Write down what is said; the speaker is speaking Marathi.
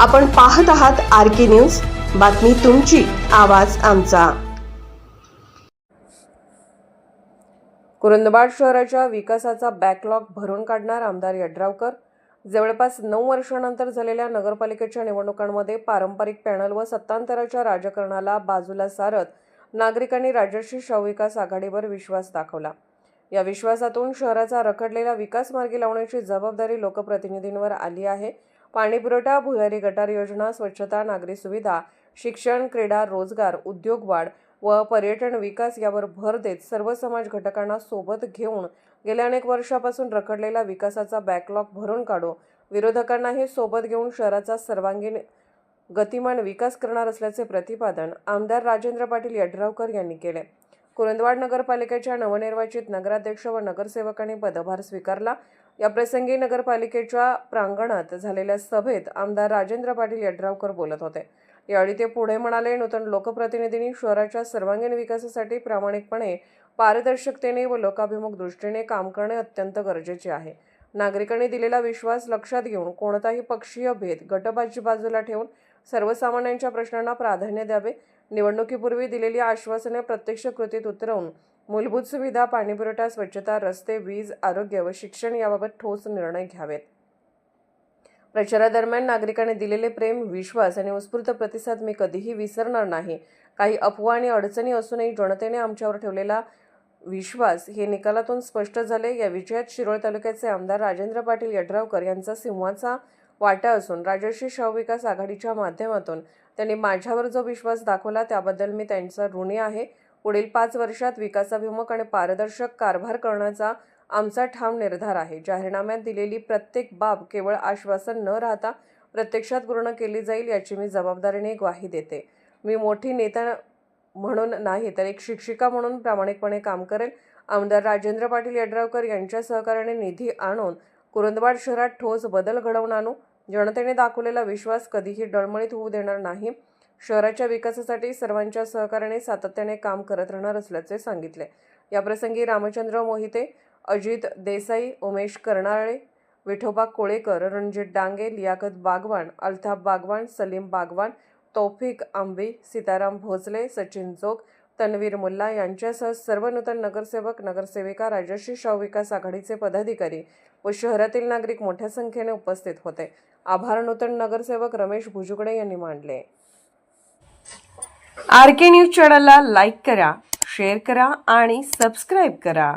आपण पाहत आहात आर के न्यूज. बातमी तुमची आवाज आमचा. कुरंदबाड शहराच्या विकासाचा बॅकलॉग भरून काढणार आमदार यड्रावकर. जवळपास नऊ वर्षानंतर झालेल्या नगरपालिकेच्या निवडणुकांमध्ये पारंपरिक पॅनल व सत्तांतराच्या राजकारणाला बाजूला सारत नागरिकांनी राजर्षी शवविकास आघाडीवर विश्वास दाखवला. या विश्वासातून शहराचा रखडलेला विकास मार्गी लावण्याची जबाबदारी लोकप्रतिनिधींवर आली आहे. पाणीपुरवठा भुयारी गटार योजना स्वच्छता नागरी सुविधा शिक्षण क्रीडा रोजगार उद्योग वाढ व पर्यटन विकास यावर भर देत सर्व समाज घटकांना सोबत घेऊन गेल्या अनेक वर्षापासून रखडलेला विकासाचा बॅकलॉग भरून काढू. विरोधकांनाही सोबत घेऊन शहराचा सर्वांगीण गतिमान विकास करणार असल्याचे प्रतिपादन आमदार राजेंद्र पाटील यड्रावकर यांनी केले. कुरंदवाड नगरपालिकेच्या नवनिर्वाचित नगराध्यक्ष व नगरसेवकांनी पदभार स्वीकारला. या प्रसंगी नगरपालिकेच्या प्रांगणात झालेल्या सभेत आमदार राजेंद्र पाटील यड्रावकर बोलत होते. यावेळी ते पुढे म्हणाले नूतन लोकप्रतिनिधींनी शहराच्या सर्वांगीण विकासासाठी प्रामाणिकपणे पारदर्शकतेने व लोकाभिमुख दृष्टीने काम करणे अत्यंत गरजेचे आहे. नागरिकांनी दिलेला विश्वास लक्षात घेऊन कोणताही पक्षीय भेद गटबाजी बाजूला ठेवून सर्वसामान्यांच्या प्रश्नांना प्राधान्य द्यावे. निवडणुकीपूर्वी दिलेली आश्वासने प्रत्यक्ष कृतीत उतरवून मूलभूत सुविधा पाणीपुरवठा स्वच्छता रस्ते वीज आरोग्य व शिक्षण याबाबत ठोस निर्णय घ्यावेत. प्रचारादरम्यान नागरिकांनी दिलेले प्रेम विश्वास आणि उत्स्फूर्त प्रतिसाद मी कधीही विसरणार नाही. काही अफवा आणि अडचणी असूनही जनतेने आमच्यावर ठेवलेला विश्वास हे निकालातून स्पष्ट झाले. या विजयात शिरोळ तालुक्याचे आमदार राजेंद्र पाटील यड्रावकर यांचा सिंहाचा वाटा असून राजर्षी शवविकास विकास आघाडीच्या माध्यमातून त्यांनी माझ्यावर जो विश्वास दाखवला त्याबद्दल मी त्यांचा ऋणी आहे. पुढील पाच वर्षात विकासाभिमुख आणि पारदर्शक कारभार करण्याचा आमचा ठाम निर्धार आहे. जाहीरनाम्यात दिलेली प्रत्येक बाब केवळ आश्वासन न राहता प्रत्यक्षात पूर्ण केली जाईल याची मी जबाबदारीने ग्वाही देते. मी मोठी नेता म्हणून नाही तर एक शिक्षिका म्हणून प्रामाणिकपणे काम करेल. आमदार राजेंद्र पाटील यड्रावकर यांच्या सहकार्याने निधी आणून कुरुंदवाड शहरात ठोस बदल घडवून आणू. जनतेने दाखवलेला विश्वास कधीही डळमळीत होऊ देणार नाही. शहराच्या विकासासाठी सर्वांच्या सहकार्याने सातत्याने काम करत राहणार असल्याचे सांगितले. याप्रसंगी रामचंद्र मोहिते अजित देसाई उमेश कर्नाळे विठोबा कोळेकर रणजित डांगे लियाकत बागवान अल्ताफ बागवान सलीम बागवान तौफिक आंबी सीताराम भोसले सचिन जोग तन्वीर मुल्ला यांच्यासह सर्व नूतन नगरसेवक नगरसेविका राजश्री शाहू विकास आघाडीचे पदाधिकारी व शहरातील नागरिक मोठ्या संख्येने उपस्थित होते. आभार नूतन नगरसेवक रमेश भुजुगडे यांनी मांडले आर के न्यूज चॅनलला लाईक करा शेअर करा आणि सबस्क्राईब करा.